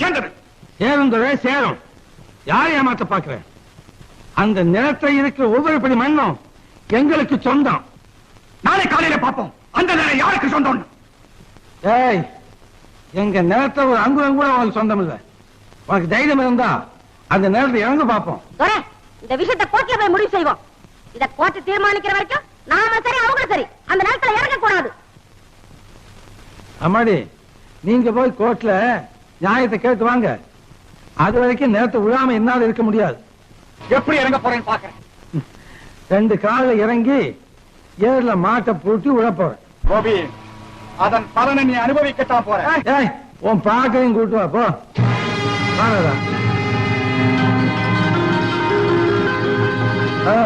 சேர்ந்தது சேருந்ததே சேரும். யார் ஏமாத்த பாக்குறேன் அந்த நிலத்தை இருக்கிற ஒவ்வொரு படி மண்ணும் எங்களுக்கு சொந்தம். நாளை காலையில பார்ப்போம். அந்த நேரம் யாருக்கு சொந்தம் ஏய் எங்க நிலத்தை ஒரு அங்குலம் கூட உனக்கு சொந்தம் இல்ல உனக்கு தைரியம் இருந்தா அந்த நிலத்தை இறந்து பார்ப்போம். இந்த விஷயத்தை கோர்ட்ல போய் முடிவு செய்வோம். இத கோர்ட் தீர்மானிக்கிற வரைக்கும் நாம சரி அவங்க சரி. அந்த நேரத்துல இறங்க கூடாது அம்மாடி நீங்க போய் கோர்ட்ல நியாயத்தை கேட்டு வாங்க. அது வரைக்கும் நிலத்தை விழாம என்னால இருக்க முடியாது. எப்படி இறங்க போறேன்னு பாக்குறேன். ரெண்டு கால இறங்கி ஏர்ல மாட்டை பூட்டி விழ போறேன். கோபி அதன் பலனை நீ அனுபவிக்கத்தான் போற. ஏய் உன் பாக்கையும் கூட்டு வா போ. வாங்கடா ஆ.